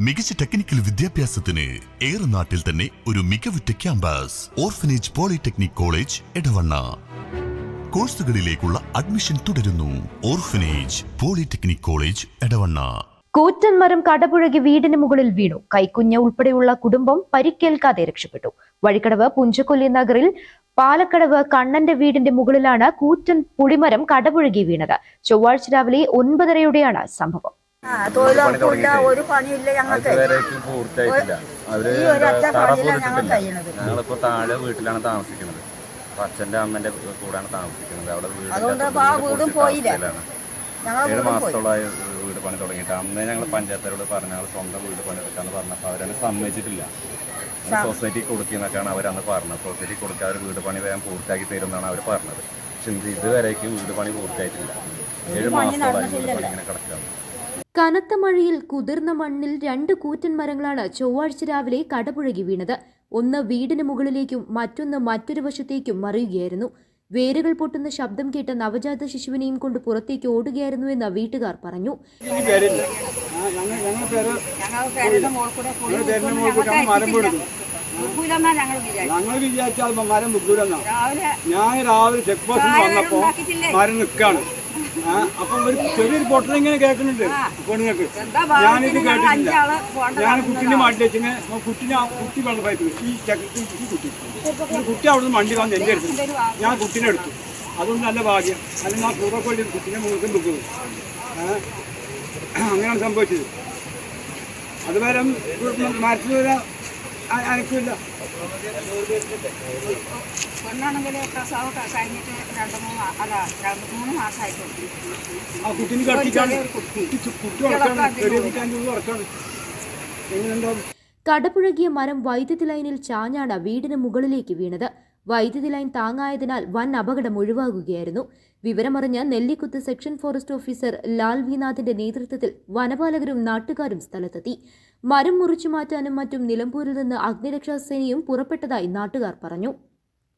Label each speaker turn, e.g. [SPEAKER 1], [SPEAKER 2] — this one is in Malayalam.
[SPEAKER 1] മികച്ച ടെക്നിക്കൽ വിദ്യാഭ്യാസത്തിന് ഏറെ നാട്ടിൽ തന്നെ ഒരു മികവുറ്റ campus orphanage polytechnic college Edavanna. കോഴ്സുകളിലേക്കുള്ള admission തുടരുന്നു. Orphanage polytechnic college Edavanna.
[SPEAKER 2] കൂറ്റന്മരം കടപുഴകി വീടിന് മുകളിൽ വീണു. കൈക്കുഞ്ഞ് ഉൾപ്പെടെയുള്ള കുടുംബം പരിക്കേൽക്കാതെ രക്ഷപ്പെട്ടു. വഴിക്കടവ് പുഞ്ചക്കൊല്ലി നഗറിൽ പാലക്കടവ് കണ്ണന്റെ വീടിന്റെ മുകളിലാണ് കൂറ്റൻ പുളിമരം കടപുഴകി വീണത്. ചൊവ്വാഴ്ച രാവിലെ ഒൻപതരയോടെയാണ് സംഭവം.
[SPEAKER 3] തൊഴിലുറപ്പില്ല ഒരു പണിയില്ല ഞങ്ങൾക്ക്.
[SPEAKER 4] പൂർത്തിയായിട്ടില്ല.
[SPEAKER 3] അവർ
[SPEAKER 4] തറ ഞങ്ങളിപ്പോ താഴെ വീട്ടിലാണ് താമസിക്കുന്നത്. അപ്പൊ അച്ഛന്റെ അമ്മന്റെ കൂടാണ് താമസിക്കുന്നത്. അവിടെ വീട് ഏഴ് മാസത്തോളമായി വീട് പണി തുടങ്ങിയിട്ട്. അന്നേ ഞങ്ങൾ പഞ്ചായത്തരോട് പറഞ്ഞ ആൾ സ്വന്തം വീട് പണി പണിയെടുക്കാന്ന് പറഞ്ഞപ്പോൾ അവരത് സമ്മതിച്ചിട്ടില്ല. സൊസൈറ്റി കൊടുക്കുന്നൊക്കെയാണ് അവരന്ന് പറഞ്ഞത്. സൊസൈറ്റി കൊടുക്കുക അവർ വീട് പണി വേഗം പൂർത്തിയാക്കി തരുമെന്നാണ് അവർ പറഞ്ഞത്. പക്ഷെ ഇതുവരേക്കും വീട് പണി പൂർത്തിയായിട്ടില്ല. ഏഴ് മാസത്തോളമായി വീട് പണി ഇങ്ങനെ കിടക്കുകയാണ്.
[SPEAKER 2] കനത്ത മഴയിൽ കുതിർന്ന മണ്ണിൽ രണ്ട് കൂറ്റൻ മരങ്ങളാണ് ചൊവ്വാഴ്ച രാവിലെ കടപുഴകി വീണത്. ഒന്ന് വീടിന് മുകളിലേക്കും മറ്റൊന്ന് മറ്റൊരു വശത്തേക്കും മറിയുകയായിരുന്നു. വേരുകൾ പൊട്ടുന്ന ശബ്ദം കേട്ട നവജാത ശിശുവിനെയും കൊണ്ട് പുറത്തേക്ക് ഓടുകയായിരുന്നു എന്ന് വീട്ടുകാർ പറഞ്ഞു.
[SPEAKER 5] ഞങ്ങൾ വിചാരിച്ചാൽ മരം ഞാൻ രാവിലെ ചെക്ക് പോസ്റ്റിൽ വന്നപ്പോ മരം നിൽക്കാണ് അപ്പം ഒരു ചെറിയൊരു പൊട്ടൽ ഇങ്ങനെ കേൾക്കുന്നുണ്ട് പെണ്ണുങ്ങൾക്ക്. ഞാനിത് കേട്ടിട്ടില്ല. ഞാൻ കുട്ടീനെ മാറ്റി വെച്ചിങ്ങനെ കുട്ടീനെ കുട്ടി വെള്ളം പൈപ്പ് ഈ ഈ കുട്ടി. കുട്ടി അവിടുന്ന് വണ്ടി വന്ന് എന്റെ അടുത്ത്. ഞാൻ കുട്ടീനെ എടുത്തു. അതുകൊണ്ട് നല്ല ഭാഗ്യം. അല്ലെങ്കിൽ ആ പൂർവക്കൊല്ലി കുട്ടീനെ മുഴുവൻ വെക്കുന്നത് അങ്ങനെയാണ് സംഭവിച്ചത്. അതുവരെ മരത്തിൽ വരെ അനക്കില്ല
[SPEAKER 3] കഴിഞ്ഞിട്ട് രണ്ട് മൂന്ന് അല്ല രണ്ട് മൂന്ന് മാസമായിട്ടുണ്ട്
[SPEAKER 2] കടപുഴകിയ മരം വൈദ്യുതി ലൈനിൽ ചാഞ്ഞാണ് വീടിന് മുകളിലേക്ക് വീണത്. വൈദ്യുതി ലൈൻ താങ്ങായതിനാൽ വൻ അപകടം ഒഴിവാകുകയായിരുന്നു. വിവരമറിഞ്ഞ Nellikuth section forest officer Lal വിനാഥിന്റെ നേതൃത്വത്തിൽ വനപാലകരും നാട്ടുകാരും സ്ഥലത്തെത്തി. മരം മുറിച്ചു മാറ്റാനും മറ്റും നിലമ്പൂരിൽ നിന്ന് അഗ്നിരക്ഷാസേനയും പുറപ്പെട്ടതായി നാട്ടുകാർ പറഞ്ഞു.